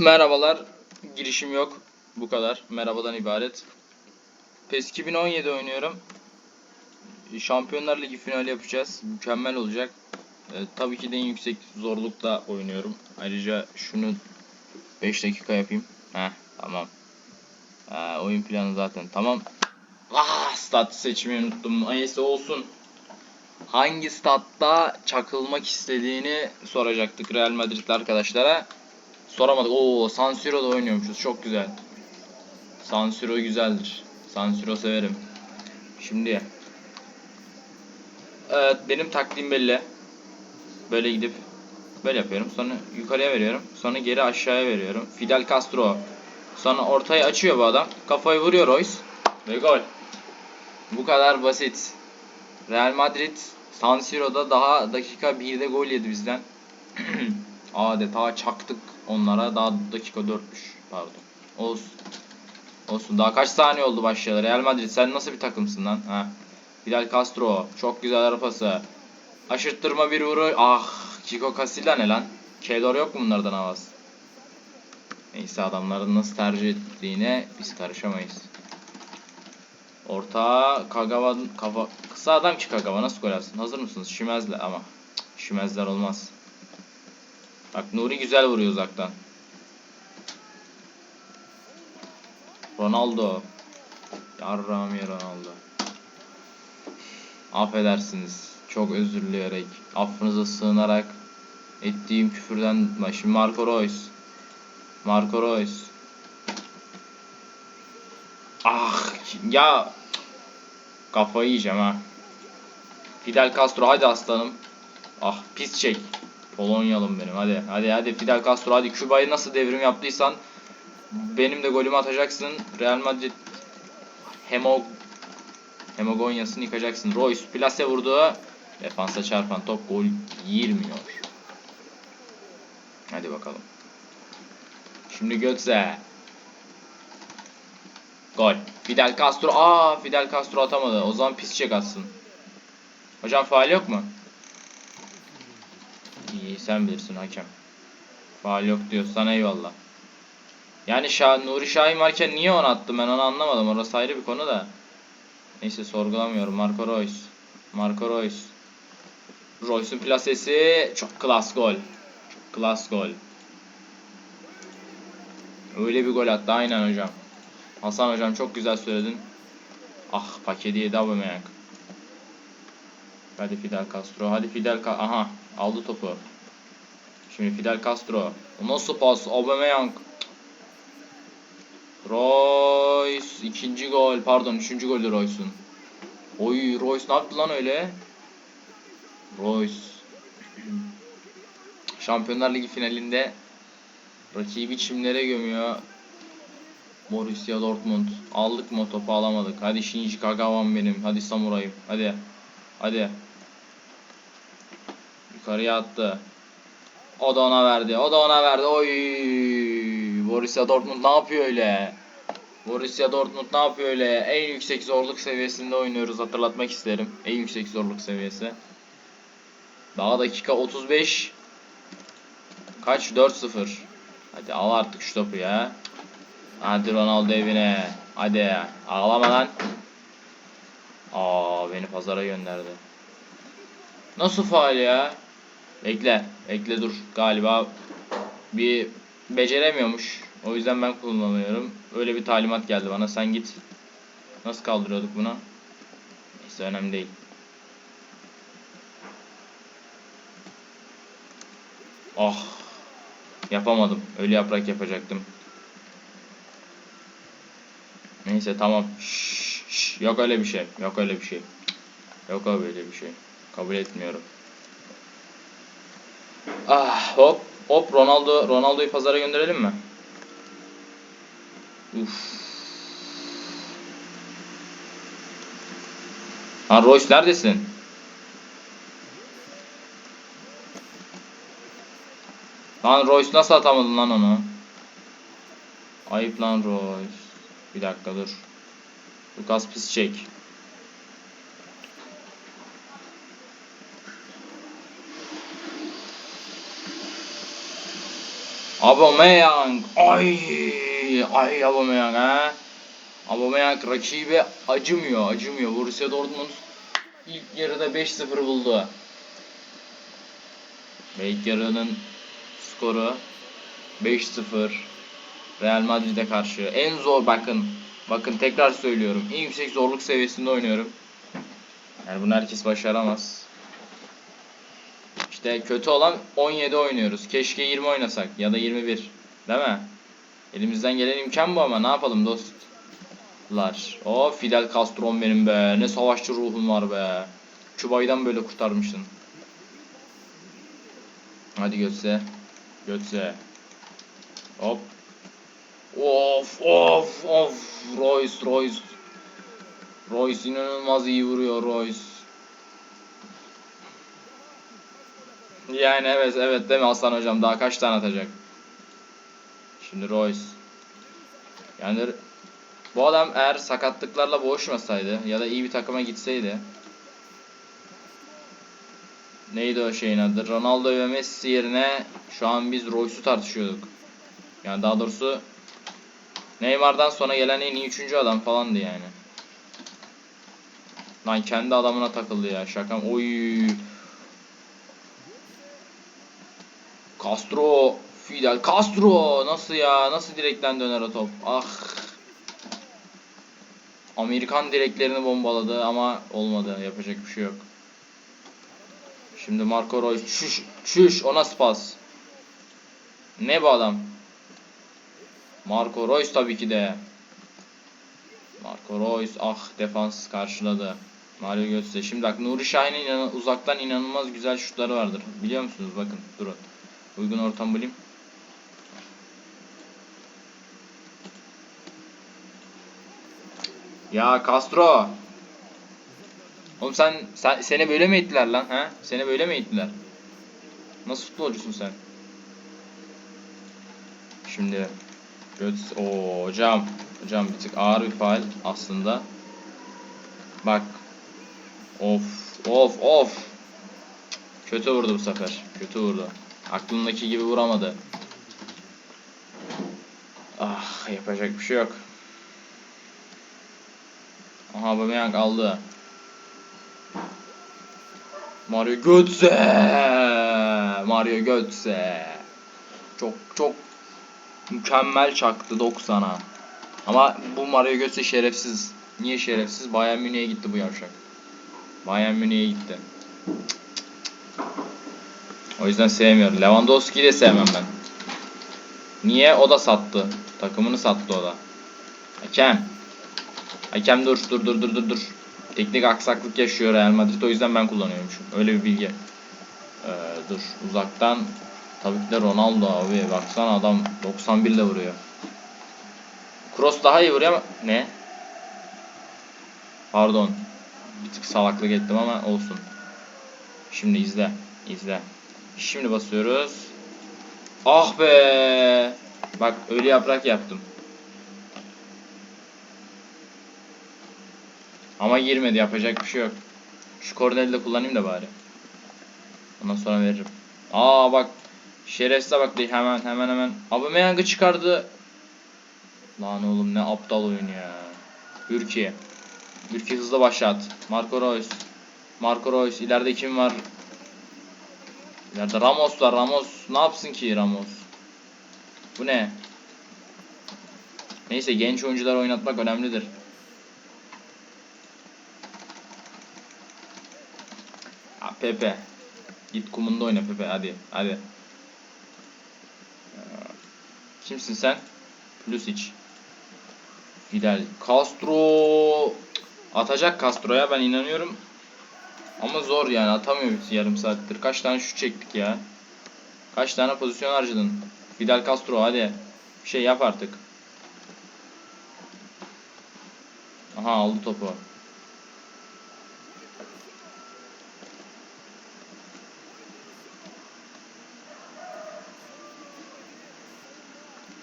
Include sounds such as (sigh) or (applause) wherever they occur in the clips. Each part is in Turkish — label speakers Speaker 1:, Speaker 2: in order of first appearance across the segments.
Speaker 1: Merhabalar. Girişim yok. Bu kadar. Merhabadan ibaret. PES 2017 oynuyorum. Şampiyonlar Ligi finali yapacağız. Mükemmel olacak. Ee, tabii ki de en yüksek zorlukta oynuyorum. Ayrıca şunu 5 dakika yapayım. Heh, tamam. Ee, oyun planı zaten tamam. Ah, stat seçmeyi unuttum. Neyse olsun. Hangi statta çakılmak istediğini soracaktık Real Madrid'li arkadaşlara. Soramadık. Oo San Siro'da oynuyormuşuz. Çok güzel. San Siro güzeldir. San Siro severim. Şimdi Evet benim taktiğim belli. Böyle gidip böyle yapıyorum. Sonra yukarıya veriyorum. Sonra geri aşağıya veriyorum. Fidel Castro. Sonra ortayı açıyor bu adam. Kafayı vuruyor Royce. Ve gol. Bu kadar basit. Real Madrid San Siro'da daha dakika 1'de gol yedi bizden. (clears throat) Adeta çaktık onlara. Daha dakika 4'müş. Pardon. Olsun. Olsun. Daha kaç saniye oldu başlayalı? Real Madrid sen nasıl bir takımsın lan? Ha. Fidel Castro. Çok güzel ara pası. Aşırttırma bir vuru. Ah. Kiko Casilla ne lan? Keylor yok mu bunlardan havas? Neyse adamların nasıl tercih ettiğine biz karışamayız. Orta Kagawa kafa kısa adam ki Kagawa nasıl gol? Hazır mısınız? Şimezle ama Şimezler olmaz. Bak Nuri güzel vuruyor uzaktan. Ronaldo. Yarram ya Ronaldo. Affedersiniz. Çok özür dileyerek, affınıza sığınarak ettiğim küfürden şimdi Marco Reus. Marco Reus. Ah ya kafayı yiyeceğim ha. Fidel Castro hadi aslanım. Ah pis çek. Polonyalım benim hadi. Hadi hadi Fidel Castro hadi Küba'yı nasıl devrim yaptıysan benim de golümü atacaksın. Real Madrid Hemo Hemogonyasını yıkacaksın. Royce plase vurdu. Defansa çarpan top gol girmiyor. Hadi bakalım. Şimdi Götze. Gol. Fidel Castro. Aa Fidel Castro atamadı. O zaman pis çek atsın. Hocam faal yok mu? İyi sen bilirsin hakem. Faal yok diyorsan eyvallah. Yani Şah, Nuri Şahin varken niye onu attım ben onu anlamadım. Orası ayrı bir konu da. Neyse sorgulamıyorum. Marco Reus. Marco Reus. Reus'un plasesi çok klas gol. Çok klas gol. Öyle bir gol attı aynen hocam. Hasan hocam çok güzel söyledin. Ah paketi yedi Aubameyang. Hadi Fidel Castro. Hadi Fidel Ka Aha aldı topu. Şimdi Fidel Castro. O nasıl pas? Aubameyang. Royce ikinci gol. Pardon üçüncü goldü Royce'un. Oy Royce ne yaptı lan öyle? Royce. Şampiyonlar Ligi finalinde rakibi çimlere gömüyor. Borussia Dortmund. Aldık mı topu alamadık. Hadi Shinji Kagawan benim. Hadi Samuray'ım. Hadi. Hadi. Yukarıya attı. O da ona verdi. O da ona verdi. Oy! Borussia Dortmund ne yapıyor öyle? Borussia Dortmund ne yapıyor öyle? En yüksek zorluk seviyesinde oynuyoruz hatırlatmak isterim. En yüksek zorluk seviyesi. Daha dakika 35. Kaç? 4-0. Hadi al artık şu topu ya. Hadi Ronaldo evine. Hadi. Ağlama lan. Aa beni pazara gönderdi. Nasıl faal ya? Bekle. Bekle dur. Galiba bir beceremiyormuş. O yüzden ben kullanıyorum. Öyle bir talimat geldi bana. Sen git. Nasıl kaldırıyorduk bunu? Neyse önemli değil. Oh. Yapamadım. Ölü yaprak yapacaktım. Neyse tamam. Şş, şş. Yok öyle bir şey. Yok öyle bir şey. Yok öyle bir şey. Kabul etmiyorum. Ah hop hop Ronaldo Ronaldo'yu pazara gönderelim mi? Uf. Lan Royce neredesin? Lan Royce nasıl atamadın lan onu? Ayıp lan Royce. Bir dakika dur. Lucas Piszczek. Aubameyang. Ay, ay Aubameyang ha. Aubameyang rakibe acımıyor, acımıyor. Borussia Dortmund ilk yarıda 5-0 buldu. Ve ilk yarının skoru 5-0 Real Madrid'e karşı. En zor bakın. Bakın tekrar söylüyorum. En yüksek zorluk seviyesinde oynuyorum. Yani bunu herkes başaramaz. İşte kötü olan 17 oynuyoruz. Keşke 20 oynasak ya da 21. Değil mi? Elimizden gelen imkan bu ama ne yapalım dostlar. O Fidel Castro'm benim be. Ne savaşçı ruhum var be. Çubay'dan böyle kurtarmışsın. Hadi Götze. Götze. Hop. Of of of. Royce Royce. Royce inanılmaz iyi vuruyor Royce. Yani evet evet değil mi Aslan hocam daha kaç tane atacak? Şimdi Royce. Yani bu adam eğer sakatlıklarla boğuşmasaydı ya da iyi bir takıma gitseydi Neydi o şeyin adı? Ronaldo ve Messi yerine şu an biz Royce'u tartışıyorduk. Yani daha doğrusu Neymar'dan sonra gelen en iyi üçüncü adam falandı yani. Lan kendi adamına takıldı ya şakam. Oy. Castro. Fidel Castro. Nasıl ya? Nasıl direkten döner o top? Ah. Amerikan direklerini bombaladı ama olmadı. Yapacak bir şey yok. Şimdi Marco Reus. Şuş. Şuş. O nasıl pas? Ne bu adam? Marco Reus tabii ki de. Marco Reus ah defans karşıladı. Mario Götze. Şimdi bak Nuri Şahin'in uzaktan inanılmaz güzel şutları vardır. Biliyor musunuz? Bakın durun. Uygun ortam bulayım. Ya Castro. Oğlum sen, sen seni böyle mi eğittiler lan ha? Seni böyle mi eğittiler? Nasıl futbolcusun sen? Şimdi Götz o hocam hocam bir tık ağır bir faal aslında. Bak. Of of of. Kötü vurdu bu sefer. Kötü vurdu. Aklındaki gibi vuramadı. Ah yapacak bir şey yok. Aha Aubameyang aldı. Mario Götze. Mario Götze. Çok çok mükemmel çaktı 90'a. Ama bu Mario Götze şerefsiz. Niye şerefsiz? Bayern Münih'e gitti bu yavşak. Bayern Münih'e gitti. O yüzden sevmiyorum. Lewandowski'yi de sevmem ben. Niye? O da sattı. Takımını sattı o da. Hakem. Hakem dur dur dur dur dur dur. Teknik aksaklık yaşıyor Real Madrid o yüzden ben kullanıyormuşum. Öyle bir bilgi. Ee, dur uzaktan tabii ki de Ronaldo abi baksana adam 91 ile vuruyor. Cross daha iyi vuruyor ama ne? Pardon. Bir tık salaklık ettim ama olsun. Şimdi izle. izle. Şimdi basıyoruz. Ah be. Bak ölü yaprak yaptım. Ama girmedi yapacak bir şey yok. Şu korneli de kullanayım da bari. Ondan sonra veririm. Aa bak. Şerefsize bak değil hemen hemen hemen. Aubameyang'ı çıkardı. Lan oğlum ne aptal oyun ya. Ürki. Ürki hızlı başlat. Marco Reus. Marco Reus. İleride kim var? İleride Ramos var. Ramos ne yapsın ki Ramos? Bu ne? Neyse genç oyuncular oynatmak önemlidir. Ha, Pepe. Git kumunda oyna Pepe hadi hadi. Ee, Kimsin sen? Pulisic. Fidel Castro atacak Castro'ya ben inanıyorum. Ama zor yani atamıyor bir yarım saattir. Kaç tane şut çektik ya. Kaç tane pozisyon harcadın. Fidel Castro hadi. Bir şey yap artık. Aha aldı topu.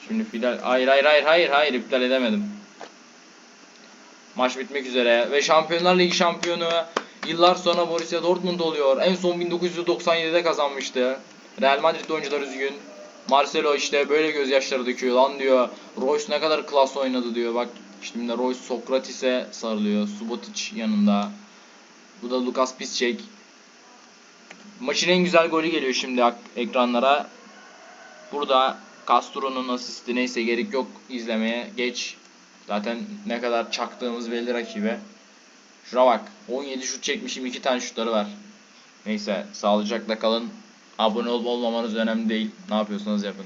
Speaker 1: Şimdi Fidel hayır hayır hayır hayır hayır iptal edemedim. Maç bitmek üzere ve Şampiyonlar Ligi şampiyonu yıllar sonra Borussia Dortmund oluyor. En son 1997'de kazanmıştı. Real Madrid oyuncular üzgün. Marcelo işte böyle gözyaşları döküyor lan diyor. Royce ne kadar klas oynadı diyor. Bak şimdi Royce Sokrates'e sarılıyor. Subotic yanında. Bu da Lucas Piszczek. Maçın en güzel golü geliyor şimdi ekranlara. Burada Castro'nun asisti neyse gerek yok izlemeye. Geç. Zaten ne kadar çaktığımız belli rakibe. Şuna bak. 17 şut çekmişim. 2 tane şutları var. Neyse sağlıcakla kalın. Abone olup olmamanız önemli değil. Ne yapıyorsanız yapın.